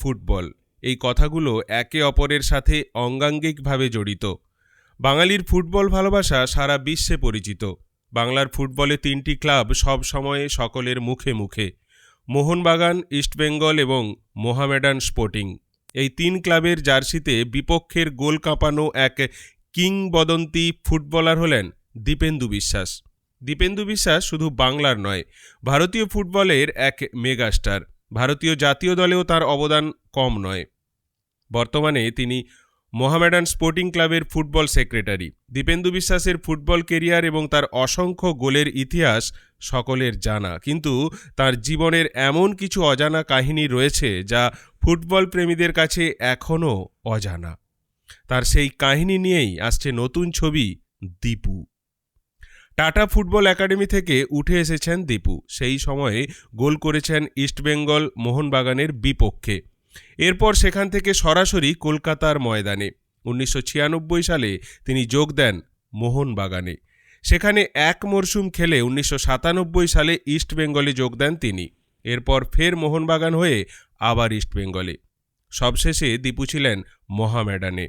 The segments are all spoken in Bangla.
ফুটবল। এই কথাগুলো একে অপরের সাথে অঙ্গাঙ্গিকভাবে জড়িত। বাঙালির ফুটবল ভালোবাসা সারা বিশ্বে পরিচিত। বাংলার ফুটবলে তিনটি ক্লাব সব সময়ে সকলের মুখে মুখে। মোহনবাগান ইস্টবেঙ্গল এবং মোহামেডান স্পোর্টিং। এই তিন ক্লাবের জার্সিতে বিপক্ষের গোল কাঁপানো এক কিংবদন্তি ফুটবলার হলেন দীপেন্দু বিশ্বাস। দীপেন্দু বিশ্বাস শুধু বাংলার নয়, ভারতীয় ফুটবলের এক মেগাস্টার। ভারতীয় জাতীয় দলেও তার অবদান কম নয়। বর্তমানে তিনি মোহামেডান স্পোর্টিং ক্লাবের ফুটবল সেক্রেটারি। দীপেন্দু বিশ্বাসের ফুটবল কেরিয়ার এবং তার অসংখ্য গোলের ইতিহাস সকলের জানা। কিন্তু তার জীবনের এমন কিছু অজানা কাহিনী রয়েছে যা ফুটবল প্রেমীদের কাছে এখনও অজানা। তার সেই কাহিনী নিয়েই আসছে নতুন ছবি দীপু। টাটা ফুটবল একাডেমি থেকে উঠে এসেছেন দীপু। সেই সময়ে গোল করেছেন ইস্টবেঙ্গল মোহনবাগানের বিপক্ষে। এরপর সেখান থেকে সরাসরি কলকাতার ময়দানে। উনিশশো ছিয়ানব্বই সালে তিনি যোগ দেন মোহনবাগানে। সেখানে এক মরশুম খেলে উনিশশো সাতানব্বই সালে ইস্টবেঙ্গলে যোগ দেন তিনি। এরপর ফের মোহনবাগান হয়ে আবার ইস্টবেঙ্গলে সবশেষে দীপু ছিলেন মহামেডানে।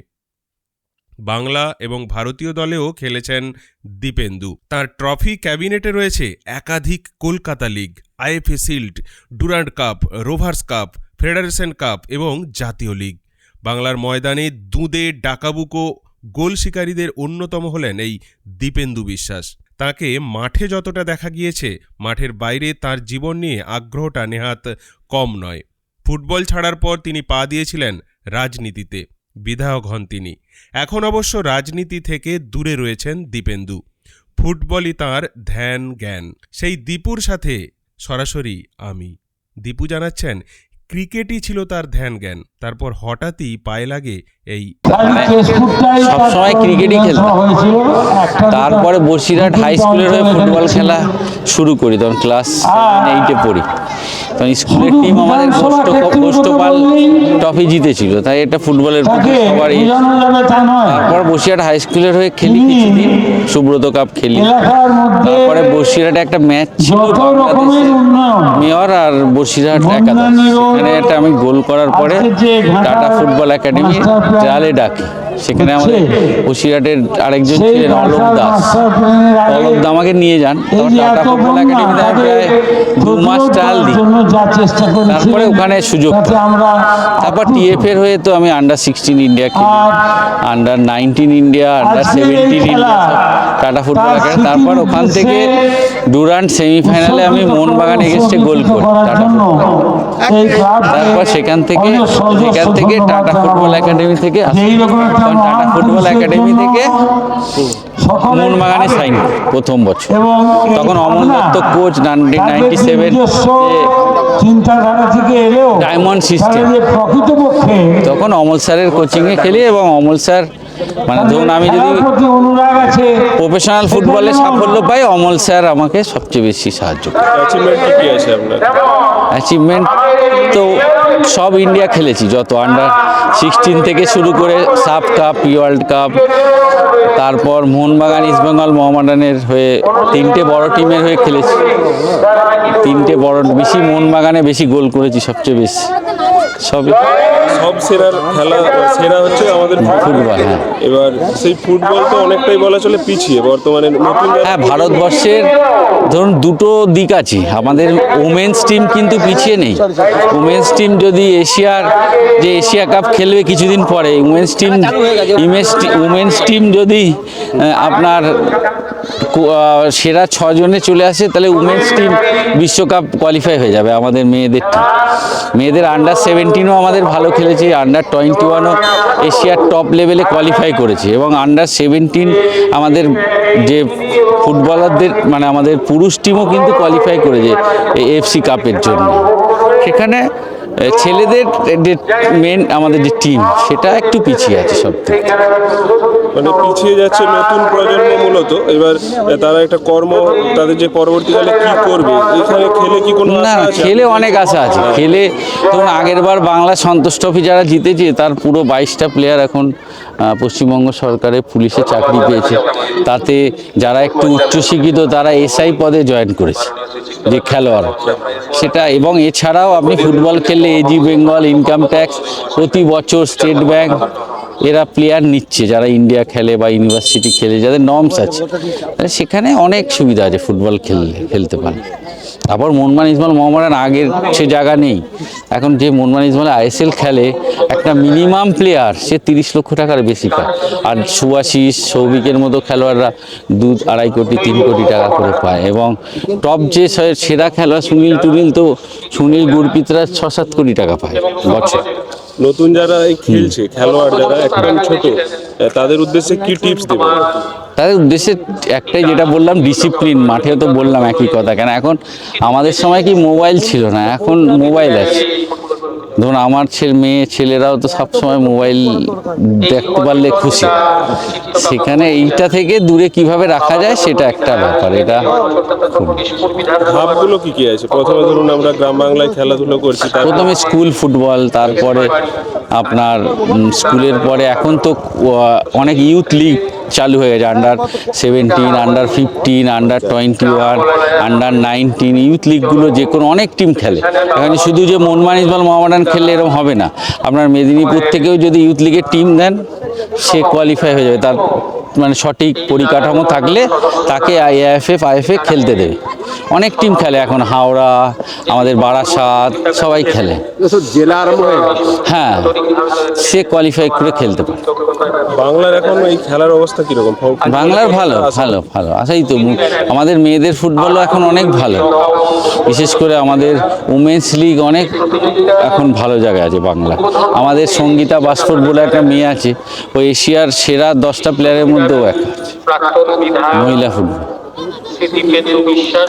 বাংলা এবং ভারতীয় দলেও খেলেছেন দীপেন্দু। তার ট্রফি ক্যাবিনেটে রয়েছে একাধিক Kolkata league IFA Shield Durand Cup, Rovers Cup, Federation Cup এবং জাতীয় লিগ। বাংলার ময়দানে দুঁদে ডাকাবুকো গোল শিকারীদের অন্যতম হলেন এই দীপেন্দু বিশ্বাস। তাকে মাঠে যতটা দেখা গিয়েছে, মাঠের বাইরে তার জীবন নিয়ে আগ্রহটা নেহাত কম নয়। ফুটবল ছাড়ার পর তিনি পা দিয়েছিলেন রাজনীতিতে। বিধায়ক হন তিনি। এখন অবশ্য রাজনীতি থেকে দূরে রয়েছেন দীপেন্দু। ফুটবলই তার ধ্যান, জ্ঞান। সেই দীপুর সাথে সরাসরি আমি। দীপু জানাচ্ছেন, ক্রিকেটই ছিল তার ধ্যান, জ্ঞান। তারপর হঠাৎই পায়ে লাগে এই সবসময় ক্রিকেটই খেলতাম। তারপরে বসিরহাট হাই স্কুলের হয়ে ফুটবল খেলা শুরু করি, তখন ক্লাস এইটে পড়ি। তখন স্কুলের টিম আমাদের গোষ্ঠ গোষ্ঠপাল ট্রফি জিতেছিল। তাই এটা ফুটবলের প্রতি সবার তারপর বসিরহাট হাই স্কুলের হয়ে খেলি কিছুদিন সুব্রত কাপ খেলি। তারপরে বসিরহাটে একটা ম্যাচ ছিল মেয়র আর বসিরহাট একাদশ। সেখানে একটা আমি গোল করার পরে টাটা ফুটবল একাডেমি ট্রায়ালে ডাকি। সেখানে আমাদের বসিরহাটের আরেকজন ছিলেন অলোক দাস। অলোক দা আমাকে নিয়ে যান। টাটা ফুটবল একাডেমিতে আমি প্রায় দু মাস দিই। তারপরে ওখানে সুযোগ তারপর টিএফ এর হয়ে তো আমি আন্ডার সিক্সটিন ইন্ডিয়া খেলি। Under nineteen India under seventeen India Tata football academy তারপর ওখান থেকে ডুরান্ট সেমিফাইনালে আমি মোহনবাগান এগেস্টে গোল করি টাটা তারপর সেখান থেকে সেখান থেকে টাটা ফুটবল একাডেমি থেকে টাটা ফুটবল একাডেমি থেকে মোহনবাগানে সাইন প্রথম বছর। তখন Amal Dutta coach nineteen ninety seven চিন্তাধারা থেকে এলেও ডায়মন্ড সিস্টেম তখন অমল স্যারের কোচিংয়ে খেলি এবং অমল স্যার মানে ধরুন আমি যদি অনুরাগ আছে প্রফেশনাল ফুটবলে সাফল্য পাই অমল স্যার আমাকে সবচেয়ে বেশি সাহায্য করে। অ্যাচিভমেন্ট কি আছে আপনার? অ্যাচিভমেন্ট তো সব ইন্ডিয়া খেলেছি যত আন্ডার সিক্সটিন থেকে শুরু করে সাব কাপ ওয়ার্ল্ড কাপ তারপর মোহনবাগান ইস্টবেঙ্গল মোহামেডানের হয়ে তিনটে বড় টিমের হয়ে খেলেছি। তিনটে বড় বেশি মোহনবাগানে বেশি গোল করেছি সবচেয়ে বেশি। সবই সব সেরার খেলা সেরা হচ্ছে আমাদের ফুটবল হ্যাঁ। এবার সেই ফুটবল তো অনেকটাই বলা চলে পিছিয়ে বর্তমানে নতুন হ্যাঁ ভারতবর্ষের ধরুন দুটো দিক আছে। আমাদের ওমেন্স টিম কিন্তু পিছিয়ে নেই। ওমেন্স টিম যদি এশিয়ার যে এশিয়া কাপ খেলবে কিছুদিন পরে উমেন্স টিম উমেন্স টিম যদি আপনার সেরা ছজনে চলে আসে, তাহলে উমেন্স টিম বিশ্বকাপ কোয়ালিফাই হয়ে যাবে আমাদের মেয়েদের মেয়েদের আন্ডার সেভেন্টিনও আমাদের ভালো খেলেছে আন্ডার টোয়েন্টি ওয়ানও এশিয়ার টপ লেভেলে কোয়ালিফাই করেছে এবং আন্ডার সেভেন্টিন আমাদের যে ফুটবলারদের মানে আমাদের পুরুষ টিমও কিন্তু কোয়ালিফাই করেছে এফসি কাপের জন্য। সেখানে ছেলেদের যে মেন আমাদের যে টিম সেটা একটু পিছিয়ে আছে সব থেকে মানে পিছিয়ে যাচ্ছে নতুন প্রজন্ম মূলত। এবার তারা একটা কর্ম তাদের যে পরবর্তীকালে কি করবে এখানে খেলে কি কোনো না খেলে অনেক আশা আছে। খেলে ধরুন আগের বার বাংলা সন্তোষ ট্রফি যারা জিতেছে তার পুরো বাইশটা প্লেয়ার এখন পশ্চিমবঙ্গ সরকারের পুলিশে চাকরি পেয়েছে। তাতে যারা একটু উচ্চশিক্ষিত তারা এসআই পদে জয়েন করেছে। যে খেলোয়াড়, সেটা এবং এছাড়াও আপনি ফুটবল খেললে এজি বেঙ্গল ইনকাম ট্যাক্স প্রতি বছর স্টেট ব্যাংক এরা প্লেয়ার নিচ্ছে, যারা ইন্ডিয়া খেলে বা ইউনিভার্সিটি খেলে, যাদের নর্মস আছে। তাহলে সেখানে অনেক সুবিধা আছে ফুটবল খেললে, খেলতে পারে তারপর মনমান ইসমাল মোহামেডান আগের সে জায়গা নেই। এখন যে মনমান ইসমাল আইএসএল খেলে, একটা মিনিমাম প্লেয়ার সে তিরিশ লক্ষ টাকার বেশি পায়। আর সুয়াশিস সৌভিকের মতো খেলোয়াড়রা দু আড়াই কোটি, তিন কোটি টাকা করে পায়। এবং টপ যে সেরা খেলোয়াড় সুনীল টুনিল তো, সুনীল গুরপিতরা ছ সাত কোটি টাকা পায় বছর। নতুন যারা এই খেলছে, খেলোয়াড় যারা, একদম ছোট, তাদের উদ্দেশ্যে কি টিপস দেবো? তাদের উদ্দেশ্যে একটাই যেটা বললাম ডিসিপ্লিন মাঠেও তো বললাম একই কথা, কেন? এখন আমাদের সময় কি মোবাইল ছিল না? এখন মোবাইল আছে। ধরুন আমার ছেলে মেয়ে ছেলেরাও তো সবসময় মোবাইল দেখতে পারলে খুশি। সেখানে এইটা থেকে দূরে কীভাবে রাখা যায় সেটা একটা ব্যাপার এটা ধাপগুলো কি কি আছে? প্রথমে ধরুন আমরা গ্রাম বাংলায় খেলাধুলো করছি প্রথমে স্কুল ফুটবল তারপরে আপনার স্কুলের পরে এখন তো অনেক ইউথ লিগ চালু হয়ে গেছে under seventeen under fifteen under twenty one under nineteen youth লিগগুলো যে কোনো অনেক টিম খেলে। এখানে শুধু যে মনমানিস বল মোহামেডান খেললে এরকম হবে না। আপনার মেদিনীপুর থেকেও যদি ইউথ লিগের টিম দেন সে কোয়ালিফাই হয়ে যাবে। তার মানে সঠিক পরিকাঠামো থাকলে তাকে আইএফএফ আইএফএ খেলতে দেবে। অনেক টিম খেলে এখন হাওড়া আমাদের বারাসাত সবাই খেলে। হয়ে হ্যাঁ সে কোয়ালিফাই করে খেলতে পারে। বাংলার এখন এই খেলার অবস্থা কীরকম? বাংলার ভালো ভালো ভালো। আসাই তো আমাদের মেয়েদের ফুটবলও এখন অনেক ভালো। বিশেষ করে আমাদের উমেন্স লিগ অনেক এখন ভালো জায়গায় আছে বাংলা। আমাদের সঙ্গীতা বাস্ফোর বলে একটা মেয়ে আছে ও এশিয়ার সেরা দশটা প্লেয়ারের মধ্যেও এক। আছে মহিলা ফুটবল স্মৃতিকেতু বিশ্বাস